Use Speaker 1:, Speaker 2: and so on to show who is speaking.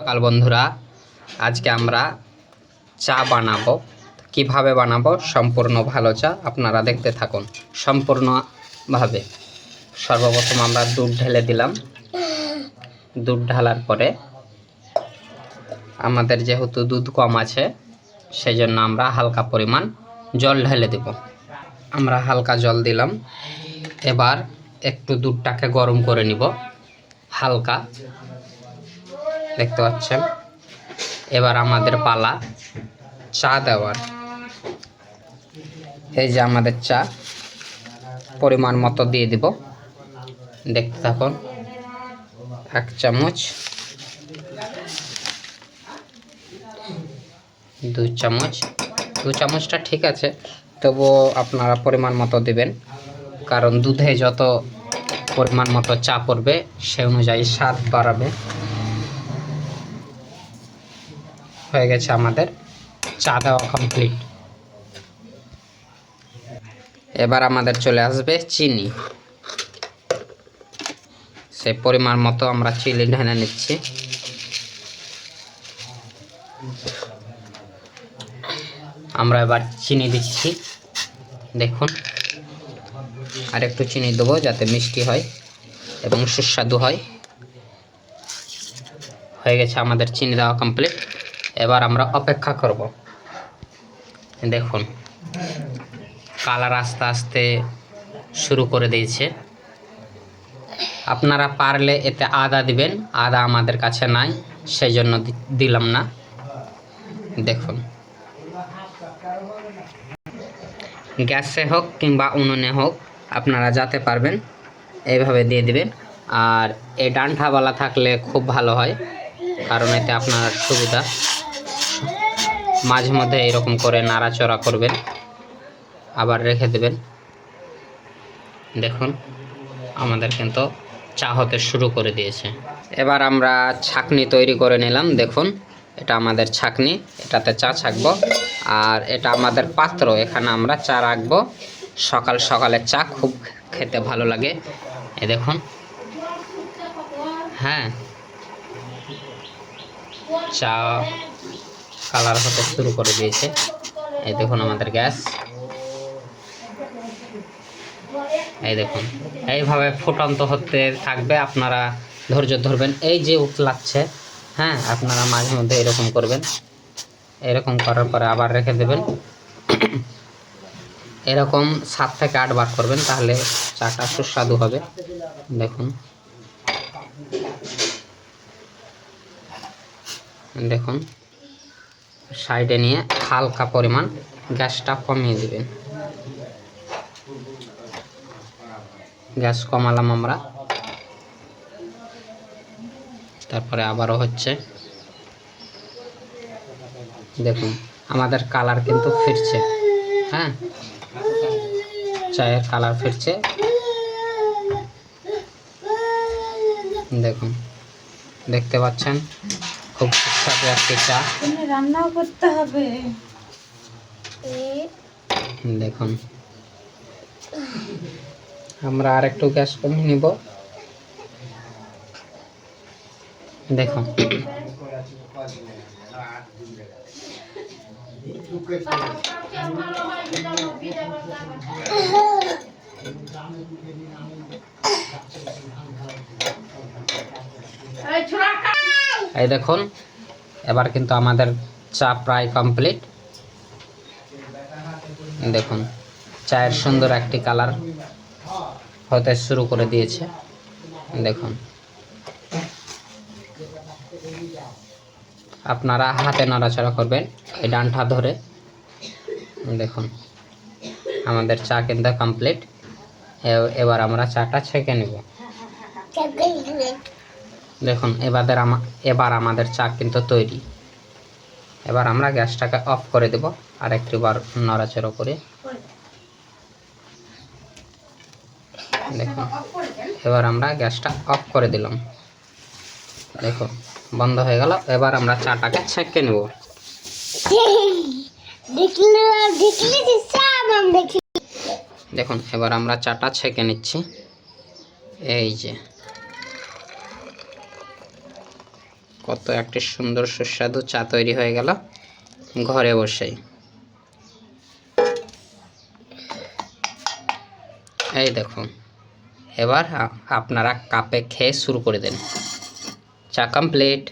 Speaker 1: সকাল বন্ধুরা, আজকে আমরা চা বানাবো। কীভাবে বানাবো? সম্পূর্ণ ভালো চা, আপনারা দেখতে থাকুন। সম্পূর্ণভাবে। সর্বপ্রথম আমরা দুধ ঢেলে দিলাম। দুধ ঢালার পরে আমাদের যেহেতু দুধ কম আছে সেই জন্য আমরা হালকা পরিমাণ জল ঢেলে দেব। আমরা হালকা জল দিলাম। এবার একটু দুধটাকে গরম করে নিব। হালকা দেখতে পাচ্ছেন। এবার আমাদের পালা চা দেওয়ার। এই যে আমাদের চা, পরিমাণ মতো দিয়ে দিব। দেখতে থাকুন, এক চামচ, দু চামচ, দু চামচটা ঠিক আছে, তবুও আপনারা পরিমাণ মতো দিবেন। কারণ দুধে যত পরিমাণ মতো চা পড়বে, সে অনুযায়ী স্বাদ বাড়াবে। হয়ে গেছে আমাদের। চা দেওয়া কমপ্লিট এবার আমাদের চলে আসবে চিনি। সে পরিমাণ মতো আমরা চিনি ঢেলে নিচ্ছি। আমরা এবার চিনি দিচ্ছি। দেখুন। আর একটু চিনি দেবো যাতে মিষ্টি হয় এবং সুস্বাদু হয়। হয়ে গেছে আমাদের চিনি দেওয়া কমপ্লিট এবার আমরা অপেক্ষা করব। দেখুন, কালার আস্তে আস্তে শুরু করে দিয়েছে। আপনারা পারলে এতে আদা দিবেন, আদা আমাদের কাছে নাই সেই জন্য দিলাম না। দেখুন। গ্যাসে হোক কিংবা উনুনে হোক, আপনারা যাতে পারবেন এইভাবে দিয়ে দিবেন। আর এই ডান্ঠাওয়ালা থাকলে খুব ভালো হয়, কারণ এতে আপনার সুবিধা। মাঝে মধ্যে এরকম করে নাড়াচড়া করবেন। আবার রেখে দেবেন। দেখুন, আমাদের কিন্তু চা হতে শুরু করে দিয়েছে। এবার আমরা ছাকনি তৈরি করে নিলাম। দেখুন, এটা আমাদের ছাকনি, এটাতে চা ছাকবো। আর এটা আমাদের পাত্র, এখানে আমরা চা রাখব। সকাল সকালে চা খুব খেতে ভালো লাগে। এ দেখুন। হ্যাঁ। চা কালার হতে শুরু করে দিয়েছে। এই দেখুন আমাদের গ্যাস। এই দেখুন, এইভাবে ফুটন্ত হতে থাকবে, আপনারা ধৈর্য ধরবেন। এই যে উতলাচ্ছে হ্যাঁ আপনারা মাঝে মধ্যে এরকম করবেন। এরকম করার পরে আবার রেখে দেবেন। এরকম সাত থেকে আট বার করবেন, তাহলে চাটা সুস্বাদু হবে। দেখুন। দেখুন। সাইডে নিয়ে হালকা পরিমাণ গ্যাসটা কমিয়ে দেবেন। গ্যাস কমালাম আমরা। তারপরে আবারও হচ্ছে, দেখুন, আমাদের কালার কিন্তু ফিরছে হ্যাঁ? চায়ের কালার ফিরছে। দেখুন, দেখতে পাচ্ছেন? খুব সুস্বাদু একটি চা
Speaker 2: তুমি রান্নাও করতে হবে
Speaker 1: দেখুন আমরা আর একটু গ্যাস কমিয়ে নিব দেখুন এই দেখুন, এবার কিন্তু আমাদের চা প্রায় কমপ্লিট দেখুন, চায়ের সুন্দর একটি কালার হতে শুরু করে দিয়েছে। দেখুন, আপনারা হাতে নাড়াচাড়া করবেন এই ডানটা ধরে। দেখুন, আমাদের চা কিন্তু কমপ্লিট এবার আমরা চাটা ছেঁকে নেব। দেখুন এবারে আমা এবার আমাদের চা কিন্তু তৈরি। এবার আমরা গ্যাসটাকে অফ করে দেব আর একটি বার নড়াচড়া করে। দেখুন এবার আমরা গ্যাসটা অফ করে দিলাম। দেখুন বন্ধ হয়ে গেল এবার আমরা চাটাকে ছেঁকে নেব। দেখুন এবার আমরা চাটা ছেঁকে নিচ্ছি। এই যে। কত একটি সুন্দর সুস্বাদু চা তৈরি হয়ে গেল ঘরে বসেই। এই দেখুন এবার আপনারা কাপে খেয়ে শুরু করে দেন। চা কমপ্লিট